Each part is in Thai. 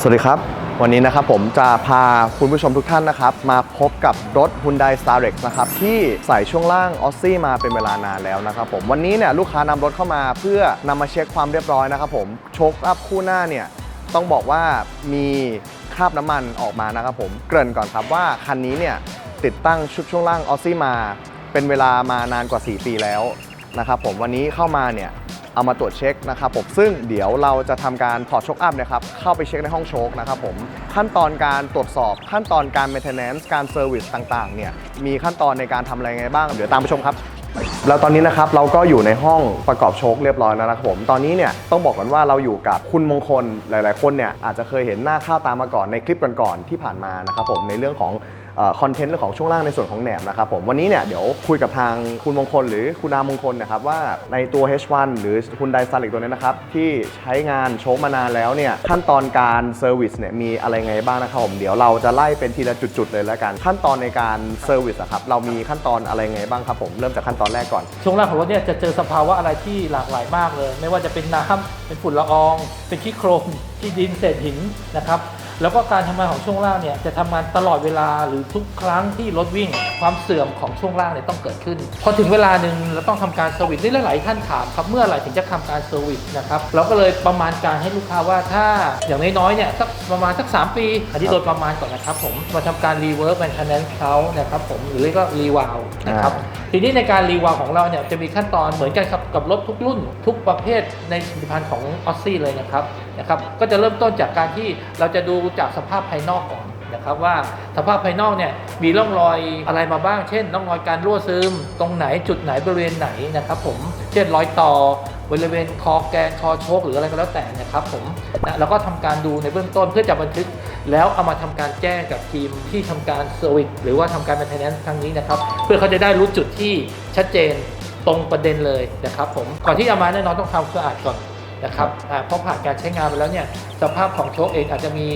สวัสดีครับ วันนี้นะครับผมจะพาคุณผู้ชมทุกท่านนะครับ มาพบกับรถ Hyundai Starex นะครับ ที่ใส่ช่วงล่างออสซี่มาเป็นเวลานานแล้วนะครับผม วันนี้เนี่ยลูกค้านำรถเข้ามาเพื่อนำมาเช็คความเรียบร้อยนะครับผมโชคอัพคู่หน้าเนี่ยต้องบอกว่ามีคราบน้ำมันออกมานะครับผมเกริ่นก่อนครับว่าคันนี้เนี่ยติดตั้งชุดช่วงล่างออสซี่มา เป็นเวลามานานกว่า 4 ปีแล้วนะครับผมวันนี้เข้ามาเนี่ย เอามาตรวจเช็คนะครับผมซึ่งเดี๋ยวเราจะทำการถอดโชคอัพนะครับเข้าไปเช็คในห้องโชคนะครับผมขั้นตอนการตรวจสอบขั้นตอนการ maintenance การเซอร์วิสต่างๆเนี่ยมีขั้นตอนในการทำอะไรไงบ้างเดี๋ยวตามไปชมครับแล้วตอนนี้นะครับเราก็อยู่ในห้องประกอบโชคเรียบร้อยแล้วนะครับผมตอนนี้เนี่ยต้องบอกกันว่าเราอยู่กับคุณมงคลหลาย ๆ คนเนี่ยอาจจะเคยเห็นหน้าค่าตามมาก่อนในคลิปก่อนๆที่ผ่านมานะครับผมในเรื่องของ คอนเทนต์เรื่องของช่วงล่างในส่วนของแหนบนะครับผมวันนี้เนี่ยเดี๋ยวคุยกับทางคุณมงคลหรือคุณนามงคลนะครับว่าในตัว H1 หรือคุณไดซาลิกตัวนี้นะครับที่ใช้งานโชคมานานแล้วเนี่ยขั้นตอนการเซอร์วิสเนี่ยมีอะไรไงบ้างนะครับผมเดี๋ยวเราจะไล่เป็นทีละจุดๆเลยแล้วกัน ขั้นตอนในการเซอร์วิสอะครับเรามีขั้นตอนอะไรไงบ้างครับผมเริ่มจากขั้นตอนแรกก่อน ช่วงล่างของรถเนี่ยจะเจอสภาวะอะไรที่หลากหลายมากเลย ไม่ว่าจะเป็นน้ำเป็นฝุ่นละออง เป็นขี้โครนที่ดินเศษหินนะครับ แล้วก็การทำงานของช่วงล่างเนี่ยจะทำงานตลอดเวลาหรือทุกครั้งที่รถวิ่ง ความเสื่อมของช่วงล่างเนี่ยต้องเกิดขึ้น พอถึงเวลาหนึ่งเราต้องทำการเซอร์วิสนี่หลายๆท่านถามครับเมื่อไหร่ถึงจะทำการเซอร์วิสนะครับเราก็เลยประมาณการให้ลูกค้าว่าถ้าอย่างน้อยๆเนี่ยสักประมาณสัก 3 ปีอันนี้โดยประมาณก่อนนะครับผมมาทำการรีเวิร์ m แ i น t น n น n เขานะครับผมหรือเรียกว่ารีวาลนะครับทีนี้ในการรีวาลของเราเนี่ยจะมีขั้นตอนเหมือนกันครับกับรถทุกรุ่น ทุกประเภทในผลิตภัณฑ์ของออสซี่เลยนะครับนะครับก็จะเริ่มต้นจากการที่เราจะดูจากสภาพภายนอกก่อนนะครับว่าสภาพภายนอกเนี่ยมีร่องรอยอะไรมาบ้าง เช่นร่องรอยการรั่วซึม ตรงไหนจุดไหนบริเวณไหนนะครับผมเช่นรอยต่อบริเวณคอแกนคอโชกหรืออะไรก็แล้วแต่นะครับผมนะเราก็ทำการดูในเบื้องต้นเพื่อจะบันทึก แล้วเอามาทำการแจ้งกับทีมที่ทำการเซอร์วิสหรือว่าทำการ maintenance ครั้งนี้นะครับเพื่อเขาจะได้รู้จุดที่ชัดเจนตรงประเด็นเลยนะครับผมก่อนที่จะมาแน่นอนต้องทำความสะอาดก่อน นะครับอ่าเพราะผ่านการใช้งานไปแล้วเนี่ยสภาพของโชคเองอาจจะมี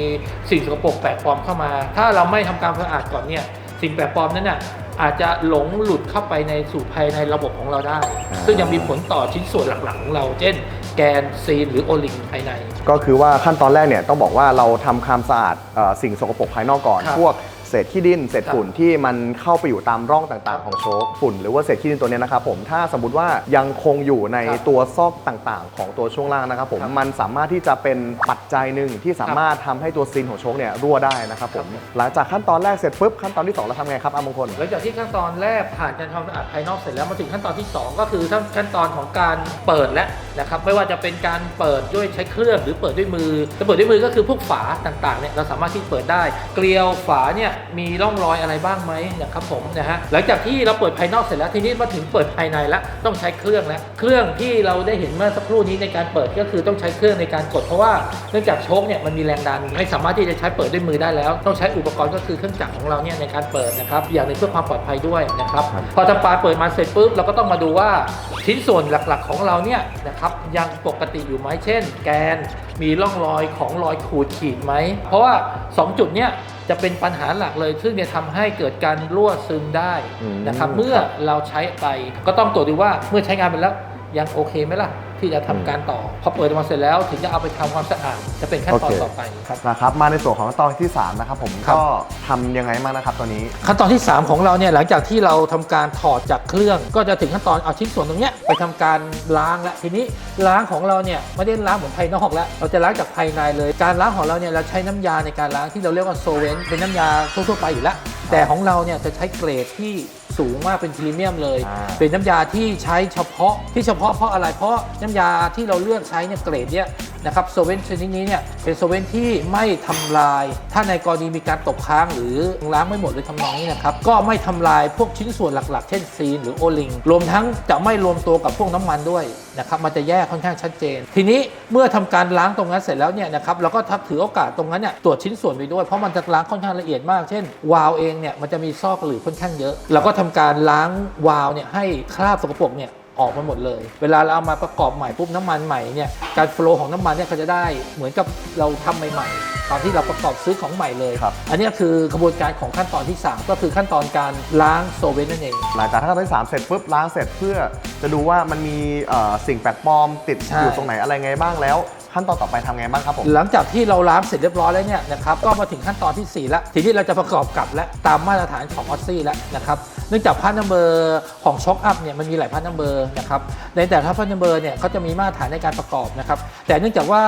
สิ่งสกปรกแปลกปลอมเข้ามา ถ้าเราไม่ทำการสะอาดก่อนเนี่ยสิ่งแปลกปลอมนั้นน่ะอาจจะหลงหลุดเข้าไปในสู่ภายในระบบของเราได้อ่าซึ่งยังมีผลต่อชิ้นส่วนหลักๆของเรา เช่น แกนซีนหรือโอลิงภายใน ก็คือว่าขั้นตอนแรกเนี่ยต้องบอกว่าเราทำความสะอาดเอ่อสิ่งสกปรกภายนอกก่อนครับพวก เศษขี้ดินเศษครับฝุ่นที่มันเข้าไปอยู่ตามร่องต่างๆ ของโชคฝุ่นหรือว่าเศษขี้ดินตัวเนี้ยนะครับผมถ้าสมมติว่ายังคงอยู่ในครับตัวซอกต่างๆ ของตัวช่วงล่างนะครับผมครับมันสามารถที่จะเป็นปัจจัยหนึ่งที่สามารถทำให้ตัวซีนของโชคเนี่ยรั่วได้นะครับผมครับ หลังจากขั้นตอนแรกเสร็จปุ๊บขั้นตอนที่สองเราทำไงครับอามงคล หลังจากที่ขั้นตอนแรกผ่านการทำความสะอาดภายนอกเสร็จแล้วมาถึงขั้นตอนที่ 2 ก็คือขั้นตอนของการเปิดแล้ว นะครับไม่ว่าจะเป็นการเปิดด้วยใช้เครื่องหรือเปิดด้วยมือจะเปิดด้วยมือก็คือพวกฝาต่างๆเนี่ยเราสามารถที่เปิดได้ เกลียวฝาเนี่ยมีร่องรอยอะไรบ้างไหมนะครับผมนะฮะหลังจากที่เราเปิดภายนอกเสร็จแล้วทีนี้มาถึงเปิดภายในแล้วต้องใช้เครื่องแล้วเครื่องที่เราได้เห็นเมื่อสักครู่นี้ในการเปิดก็คือต้องใช้เครื่องในการกดเพราะว่าเนื่องจากโชคเนี่ยมันมีแรงดันไม่สามารถที่จะใช้เปิดด้วยมือได้แล้ว ต้องใช้อุปกรณ์ก็คือเครื่องจักรของเราเนี่ยในการเปิดนะครับอย่างหนึ่งเพื่อความปลอดภัยด้วยนะครับครับพอทำปลายเปิดมาเสร็จปุ๊บเราก็ต้องมาดูว่าชิ้นส่วนหลักๆ ของเราเนี่ยนะครับยังปกติอยู่ไหมเช่น แกนมีร่องรอยของรอยขูดขีดไหม เพราะว่า 2 จุดเนี่ยจะเป็นปัญหาหลักเลย ซึ่งจะทำให้เกิดการรั่วซึมได้อืมนะครับ เมื่อเราใช้ไปก็ต้องตรวจดูว่าเมื่อใช้งานไปแล้ว ยังโอเคไหมล่ะ ที่จะทำการต่อ พอเปิดออกมาเสร็จแล้วถึงจะเอาไปทำความสะอาดจะเป็นขั้นตอนโอเคต่อไปครับนะครับมาในส่วนของขั้นตอนที่สามนะครับผมครับก็ทำยังไงบ้างนะครับตอนนี้ ขั้นตอนที่ 3 ของเราเนี่ยหลังจากที่เราทำการถอดจากเครื่อง ก็จะถึงขั้นตอนเอาชิ้นส่วนตรงเนี้ยไปทำการล้างแล้วทีนี้ล้างของเราเนี่ยไม่ได้ล้างเหมือนภายนอกแล้วเราจะล้างจากภายในเลย การล้างของเราเนี่ยเราใช้น้ำยาในการล้างที่เราเรียกว่าโซเวนเป็นน้ำยาทั่วๆไปอยู่แล้วแต่ของเราเนี่ยจะใช้เกรดที่ สูงมากเป็นพรีเมียมเลย อ่า เป็นน้ำยาที่ใช้เฉพาะที่เฉพาะเพราะอะไรเพราะน้ำยาที่เราเลือกใช้เนี่ยเกรดเนี่ย นะครับโซเวนชนิดนี้เนี่ยเป็นโซเวนที่ไม่ทำลาย ถ้าในกรณีมีการตกค้างหรือล้างไม่หมดเลยทำนองนี้นะครับก็ไม่ทำลายพวกชิ้นส่วนหลักๆ เช่นซีนหรือโอลิงรวมทั้งจะไม่รวมตัวกับพวกน้ำมันด้วยนะครับมันจะแยกค่อนข้างชัดเจน ทีนี้เมื่อทำการล้างตรงนั้นเสร็จแล้วเนี่ยนะครับเราก็ทักถือโอกาสตรงนั้นเนี่ยตรวจชิ้นส่วนไปด้วยเพราะมันจะล้างค่อนข้างละเอียดมาก เช่น วาล์วเองเนี่ยมันจะมีซอกหลืบค่อนข้างเยอะ เราก็ทำการล้างวาล์วเนี่ยให้คราบสกปรกเนี่ย ออกมาหมดเลย เวลาเราเอามาประกอบใหม่ปุ๊บน้ำมันใหม่เนี่ยการโฟลว์ของน้ำมันเนี่ยเขาจะได้เหมือนกับเราทำใหม่ๆ ตอนที่เราประกอบซื้อของใหม่เลย ครับ อันเนี้ยคือกระบวนการของขั้นตอนที่ 3 ก็คือขั้นตอนการล้างโซเวนนั่นเอง หลังจากขั้นตอนที่3เสร็จปุ๊บล้างเสร็จเพื่อจะดูว่ามันมีเอ่อสิ่งแปลกปลอมติดใช่ อยู่ตรงไหนอะไรไงบ้างแล้ว ขั้นตอนต่อไปทำไงบ้างครับผม หลังจากที่เราล้างเสร็จเรียบร้อยแล้วเนี่ยนะครับก็มาถึงขั้นตอนที่ 4 แล้ว ทีนี้เราจะประกอบกับและตามมาตรฐานของออสซี่แล้วนะครับ เนื่องจากพาร์ทนัมเบอร์ของช็อคอัพเนี่ยมันมีหลายพาร์ทนัมเบอร์นะครับในแต่ละพาร์ทนัมเบอร์เนี่ยเขาจะมีมาตรฐานในการประกอบนะครับแต่เนื่องจากว่า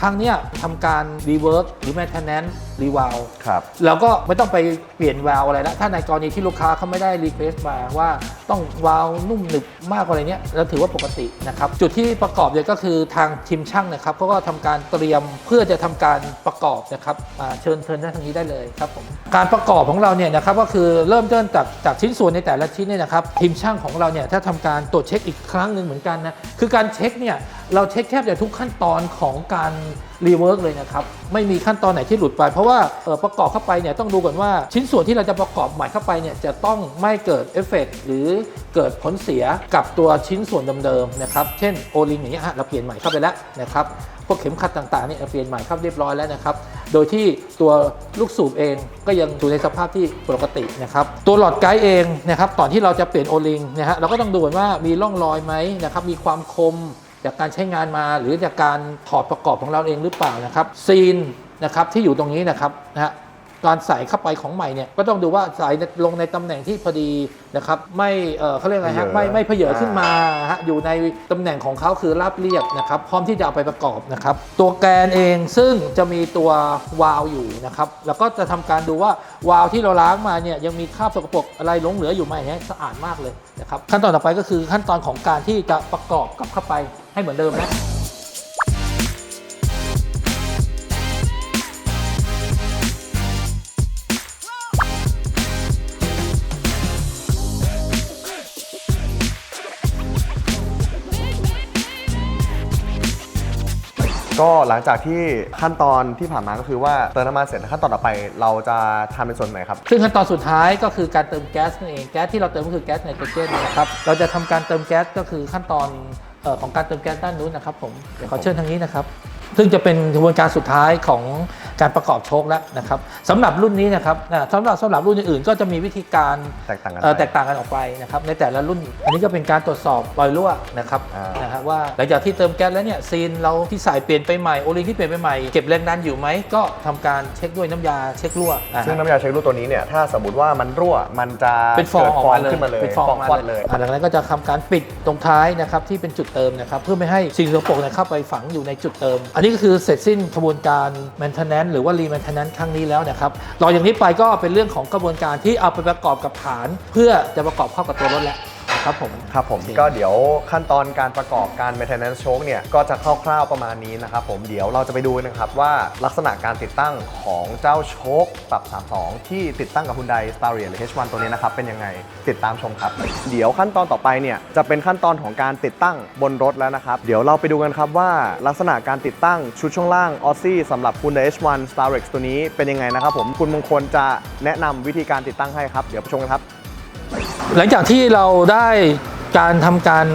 ครั้งนี้ทำการรีเวิร์กหรือแมทแนนซ์ รีวาลครับ เราก็ไม่ต้องไปเปลี่ยนวาล์วอะไรแล้วถ้าในกรณีที่ลูกค้าเขาไม่ได้รีเควสต์มาว่าต้องวาล์วนุ่มหนึบมากกว่าอะไรเนี้ยเราถือว่าปกตินะครับ จุดที่ประกอบเนี่ยก็คือทางทีมช่างนะครับเขาก็ทำการเตรียมเพื่อจะทำการประกอบนะครับอ่าเชิญเชิญด้านทางนี้ได้เลยครับผมการประกอบของเราเนี่ยนะครับก็คือเริ่มต้นจากจากชิ้นส่วนในแต่ละชิ้นเนี่ยนะครับทีมช่างของเราเนี่ยถ้าทำการตรวจเช็คอีกครั้งหนึ่งเหมือนกันนะคือการเช็คเนี่ยเราเช็คแทบจะทุกขั้นตอนของการรีเวิร์กเลยนะครับ ไม่มีขั้นตอนไหนที่หลุดไป เพราะว่าออประกอบเข้าไปเนี่ยต้องดูก่อนว่าชิ้นส่วนที่เราจะประกอบใหม่เข้าไปเนี่ยจะต้องไม่เกิดเอฟเฟกต์หรือเกิดผลเสียกับตัวชิ้นส่วนเดิมๆนะครับ เช่นโอลิงอย่างเงี้ยฮะเราเปลี่ยนใหม่เข้าไปแล้วนะครับพวกเข็มขัดต่างๆเนี่ยเปลี่ยนใหม่ครับเรียบร้อยแล้วนะครับ โดยที่ตัวลูกสูบเองก็ยังอยู่ในสภาพที่ปกตินะครับ ตัวหลอดไกด์เองนะครับก่อนที่เราจะเปลี่ยนโอลิงนะฮะเราก็ต้องดูก่อนว่ามีร่องรอยไหมนะครับมีความคม จากการใช้งานมา หรือจากการถอดประกอบของเราเองหรือเปล่านะครับซีนนะครับที่อยู่ตรงนี้นะครับนะฮะการใส่เข้าไปของใหม่เนี่ยก็ต้องดูว่าใส่ลงในตำแหน่งที่พอดีนะครับไม่เออเขาเรียกอะไรฮะไม่ไม่เผยไม่เพเยอขึ้นมาฮะอยู่ในตำแหน่งของเขาคือราบเรียบนะครับพร้อมที่จะเอาไปประกอบนะครับตัวแกนเองซึ่งจะมีตัววาล์วอยู่นะครับแล้วก็จะทำการดูว่าวาล์วที่เราล้างมาเนี่ยยังมีคราบสกปรกอะไรหลงเหลืออยู่ไหมเนี่ยสะอาดมากเลยนะครับขั้นตอนต่อไปก็คือขั้นตอนของการที่จะประกอบกลับเข้าไป ให้เหมือนเดิมนะก็หลังจากที่ขั้นตอนที่ผ่านมาก็คือว่าเติมน้ำมันเสร็จขั้นตอนต่อไป เราจะทำเป็นส่วนไหนครับ ซึ่งขั้นตอนสุดท้ายก็คือการเติมแก๊สนั่นเองแก๊สที่เราเติมก็คือแก๊สไนโตรเจนนะครับเราจะทำการเติมแก๊สก็คือขั้นตอนเอ่อ ของการเติมแก๊สด้านนู้นนะครับผมเดี๋ยวขอเชิญทางนี้นะครับ ซึ่งจะเป็นกระบวนการสุดท้ายของ การประกอบโชคแล้วนะครับสำหรับรุ่นนี้นะครับอ่าสำหรับสำหรับรุ่นอื่นๆก็จะมีวิธีการแตกต่างกันเอ่อไปแตกต่างกันออกไปนะครับในแต่ละรุ่น อันนี้ก็เป็นการตรวจสอบรอยรั่วนะครับอ่านนะฮะว่าหลังจากที่เติมแก๊สแล้วเนี่ยซีนเราที่ใส่เปลี่ยนไปใหม่โอลิงที่เปลี่ยนไปใหม่เก็บแรงดันอยู่ไหมก็ทำการเช็คด้วยน้ำยาเช็ครั่วอ่าซึ่งน้ำยาเช็ครูปตัวนี้เนี่ยถ้าสมมติว่ามันรั่วมันจะเป็นฟองกิดออกมาเลยขึ้นมาเลยเป็นฟองออกควัมาดเลเลยยอ่าดังนั้นก็จะทำการปิดตรงท้ายนะครับที่เป็นจุดเติมนะครับเพื่อไม่ให้สิ่งสกปรกเนี่ยเข้าไปฝังอยู่ในจุดเติม อันนี้ก็คือเสร็จสิ้นกระบวนการ maintenance หรือว่ารีแมนเทนแนนครั้งนี้แล้วนะครับต่ออย่างนี้ไปก็เป็นเรื่องของกระบวนการที่เอาไปประกอบกับฐาน เพื่อจะประกอบเข้ากับตัวรถแล้วนะ ครับผม ครับผมโอเคก็เดี๋ยวขั้นตอนการประกอบการ maintenance choke เนี่ยก็จะคร่าวๆประมาณนี้นะครับผมเดี๋ยวเราจะไปดูนะครับว่าลักษณะการติดตั้งของเจ้าโชคปรับ 32 ที่ติดตั้งกับ Hyundai Staria หรือ H1 ตัวนี้นะครับเป็นยังไงติดตามชมครับ เดี๋ยวขั้นตอนต่อไปเนี่ยจะเป็นขั้นตอนของการติดตั้งบนรถแล้วนะครับ เดี๋ยวเราไปดูกันครับว่าลักษณะการติดตั้งชุดช่วงล่าง Aussie สำหรับ Hyundai H1 Starex ตัวนี้เป็นยังไงนะครับผมคุณมงคลจะแนะนำวิธีการติดตั้งให้ครับเดี๋ยวไปชมกันครับ หลังจากที่เราได้การทำการ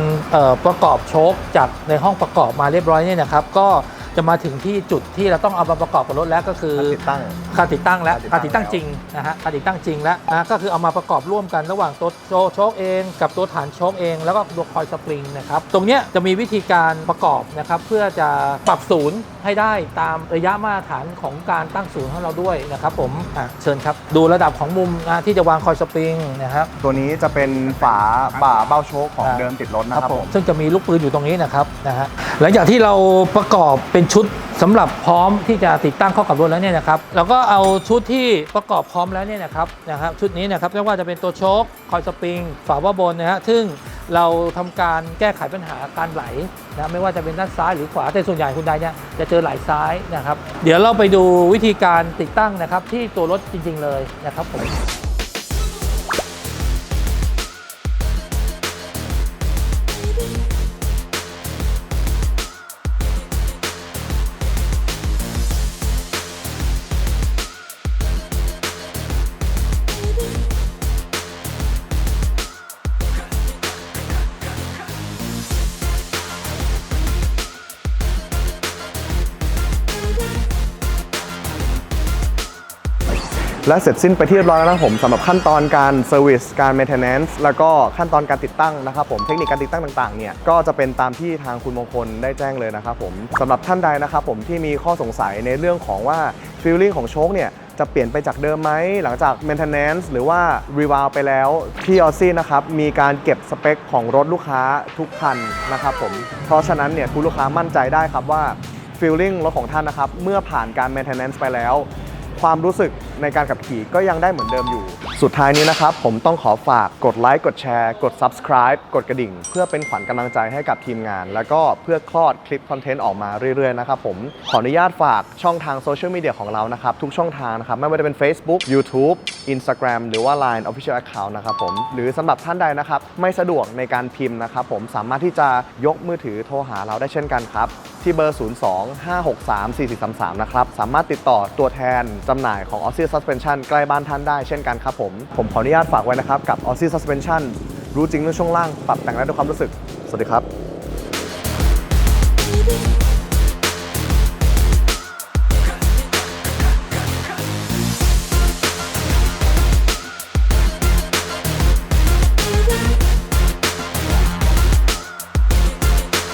ประกอบโชคจากในห้องประกอบมาเรียบร้อยเนี่ยนะครับ ก็ จะมาถึงที่จุดที่เราต้องเอามาประกอบกับรถแล้วก็คือการติดตั้งการติดตั้งแล้วกาการรติติดดตั้ตั้งงจริงนะฮะการติดตั้งจริงแล้วนะก็คือเอามาประกอบร่วมกันระหว่างตัวโชโชคเอง กับตัวฐานโชคเอง แล้วก็ตัวคอยสปริงนะครับตรงเนี้ยจะมีวิธีการประกอบนะครับเพื่อจะปรับศูนย์ให้ได้ตามระยะมาตรฐานของการตั้งศูนย์ของเราด้วยนะครับผมอะเชิญครับดูระดับของมุมนะที่จะวางคอยสปริงนะครับตัวนี้จะเป็นฝาบ่าเบ้าโชคของอ่าเดิมติดรถนะครับผมซึ่งจะมีลูกปืนอยู่ตรงนี้นะครับนะฮะหลังจากที่เราประกอบเป็น็นชุดสำหรับพร้อมที่จะติดตั้งเข้ากับรถแล้วเนี่ยนะครับเราก็เอาชุดที่ประกอบพร้อมแล้วเนี่ยนะครับนะครับชุดนี้นะครับไม่ว่าจะเป็นตัวโชคคอยสปริงฝาว่าบนนะฮะซึ่งเราทำการแก้ไขปัญหาการไหลนะไม่ว่าจะเป็นด้านซ้ายหรือขวาแต่ส่วนใหญ่คุณใดเนี่ยจะเจอไหลซ้ายนะครับ เดี๋ยวเราไปดูวิธีการติดตั้งนะครับที่ตัวรถจริง ๆ เลยนะครับผม และเสร็จสิ้นไปที่เรียบร้อยแล้วนะผมสำหรับขั้นตอนการเซอร์วิสการ maintenance แล้วก็ขั้นตอนการติดตั้งนะครับผมเทคนิคการติดตั้งต่างๆเนี่ยก็จะเป็นตามที่ทางคุณมงคลได้แจ้งเลยนะครับผมสำหรับท่านใดนะครับผมที่มีข้อสงสัยในเรื่องของว่าฟีลลิ่งของโชคเนี่ยจะเปลี่ยนไปจากเดิมไหม หลังจาก maintenance หรือว่า reval ไปแล้ว ที่ออซี่นะครับ มีการเก็บสเปคของรถลูกค้าทุกคันนะครับผม เพราะฉะนั้นเนี่ยคุณลูกค้ามั่นใจได้ครับว่าฟีลลิ่งรถของท่านนะครับ เมื่อผ่านการ maintenance ไปแล้ว ความรู้สึกในการขับขี่ก็ยังได้เหมือนเดิมอยู่ สุดท้ายนี้นะครับ ผมต้องขอฝากกดไลค์กดแชร์ กด subscribe กดกระดิ่ง เพื่อเป็นขวัญกำลังใจให้กับทีมงาน แล้วก็เพื่อคลอดคลิปคอนเทนต์ออกมาเรื่อยๆนะครับผมขออนุญาตฝากช่องทางโซเชียลมีเดียของเรานะครับ ทุกช่องทางนะครับ ไม่ว่าจะเป็น Facebook YouTube Instagram หรือว่า Line Official Account นะครับผมหรือสำหรับท่านใดนะครับ ไม่สะดวกในการพิมพ์นะครับผมสามารถที่จะยกมือถือโทรหาเราได้เช่นกันครับ ที่เบอร์ 025634433 นะครับ สามารถติดต่อตัวแทนจำหน่ายของ o s s i Suspension ใกล้บ้านท่านได้เช่นกันครับผม ผมขออนุญาตฝากไว้นะครับ กับ o s s i Suspension รู้จริงเรื่องช่วงล่าง ปรับแต่งและด้วยความรู้สึก สวัสดีครับ